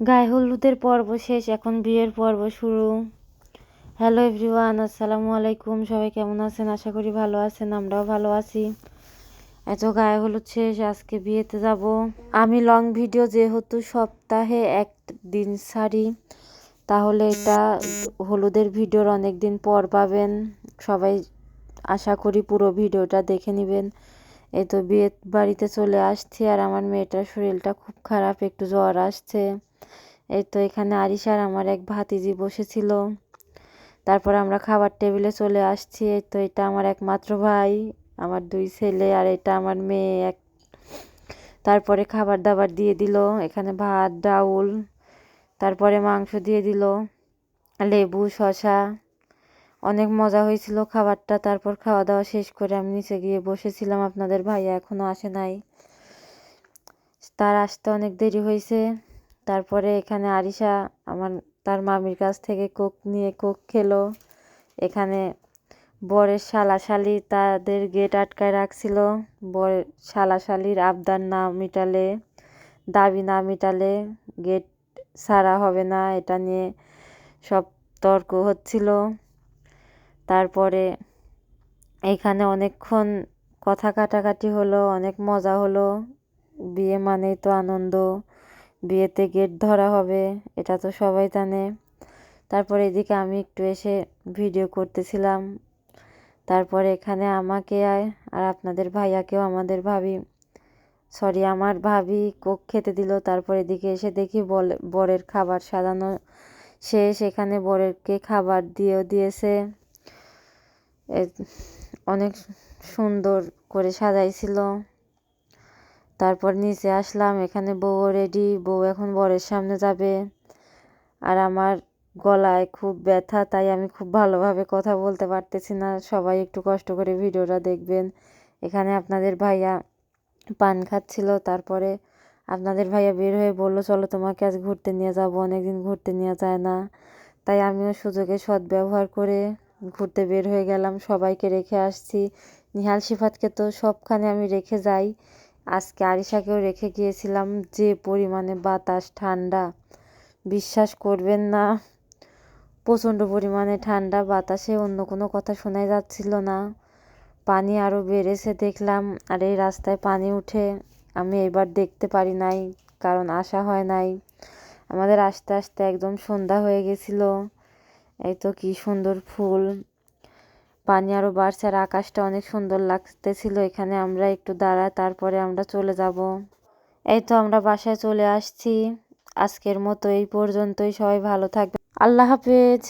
গায়ে হলুদের পর্ব শেষ, এখন বিয়ের পর্ব শুরু। হ্যালো এভরিওয়ান আসসালামু আলাইকুম। সবাই কেমন আছেন? আশা করি ভালো আছেন, আমরাও ভালো আছি। এত গায়ে হলুদ শেষ, আজকে বিয়েতে যাব। আমি লং ভিডিও যেহেতু সপ্তাহে এক দিন ছাড়ি, তাহলে এটা হলুদের ভিডিওর অনেক দিন পর পাবেন। সবাই আশা করি পুরো ভিডিওটা দেখে নেবেন। এই তো বিয়ে বাড়িতে চলে আসছি আর আমার মেয়েটার শরীরটা খুব খারাপ, একটু জ্বর আসছে। এই তো এখানে আরিশার আমার এক ভাতিজি বসেছিল। তারপর আমরা খাবার টেবিলে চলে আসছি। এই তো এটা আমার একমাত্র ভাই, আমার দুই ছেলে আর এটা আমার মেয়ে এক। তারপরে খাবার দাবার দিয়ে দিল, এখানে ভাত, ডাউল, তারপরে মাংস দিয়ে দিল, লেবু শশা অনেক মজা হয়েছিল খাবারটা। তারপর খাওয়া দাওয়া শেষ করে আমি নিচে গিয়ে বসেছিলাম। আপনাদের ভাইয়া এখনও আসে নাই। তার আসতে অনেক দেরি হয়েছে। তারপরে এখানে আরিশা আমার, তার মামির কাছ থেকে কোক নিয়ে কোক খেলো। এখানে বরের শালাশালি তাদের গেট আটকায় রাখছিল। বরের শালাশালির আবদার না মিটালে, দাবি না মিটালে গেট সারা হবে না, এটা নিয়ে সব তর্ক হচ্ছিল। তারপরে এখানে অনেকক্ষণ কথা কাটাকাটি হলো, অনেক মজা হলো। বিয়ে মানেই তো আনন্দ। বিয়েতে গেট ধরা হবে, এটা তো সবাই জানে। তারপরে এদিকে আমি একটু এসে ভিডিও করতেছিলাম। তারপরে এখানে আমাকে আর আপনাদের ভাইয়াকেও আমাদের ভাবি সরি আমার ভাবি কোক খেতে দিল। তারপর এদিকে এসে দেখি বরের খাবার সাজানো শেষ। এখানে বরেরকে খাবার দিয়েও দিয়েছে। অনেক সুন্দর করে সাজাইছিল। তারপর নিচে আসলাম, এখানে বউ রেডি বউ এখন বরের সামনে যাবে। আর আমার গলায় খুব ব্যথা, তাই আমি খুব ভালোভাবে কথা বলতে পারতেছি না। সবাই একটু কষ্ট করে ভিডিওটা দেখবেন। এখানে আপনাদের ভাইয়া পান খাচ্ছিল, তারপরে আপনাদের ভাইয়া বের হয়ে বলল, চলো তোমাকে আজ ঘুরতে নিয়ে যাব, অনেকদিন ঘুরতে নিয়ে যায় না। তাই আমিও সুযোগে সদ্ব্যবহার করে ঘুরতে বের হয়ে গেলাম। সবাইকে রেখে আসছি। নিহাল সিফাতকে তো সবখানে আমি রেখে যাই। আজকে আরিশাকেও রেখে গিয়েছিলাম যে পরিমাণে বাতাস, ঠান্ডা। বিশ্বাস করবেন না, প্রচণ্ড পরিমাণে ঠান্ডা, বাতাসে অন্য কোনো কথা শোনাই যাচ্ছিল না। পানি আরও বেড়েছে দেখলাম, আর এই রাস্তায় পানি উঠে আমি এবার দেখতে পারি নাই, কারণ আসা হয় নাই। আমাদের আস্তে আস্তে একদম সন্ধ্যা হয়ে গেছিল। এই তো কী সুন্দর ফুল পানি আরও বাড়ছে আর আকাশটা অনেক সুন্দর লাগতেছিল। এখানে আমরা একটু দাঁড়াই, তারপরে আমরা চলে যাব। এই তো আমরা বাসায় চলে আসছি। আজকের মতো এই পর্যন্তই। সবাই ভালো থাকবে আল্লাহ হাফেজ।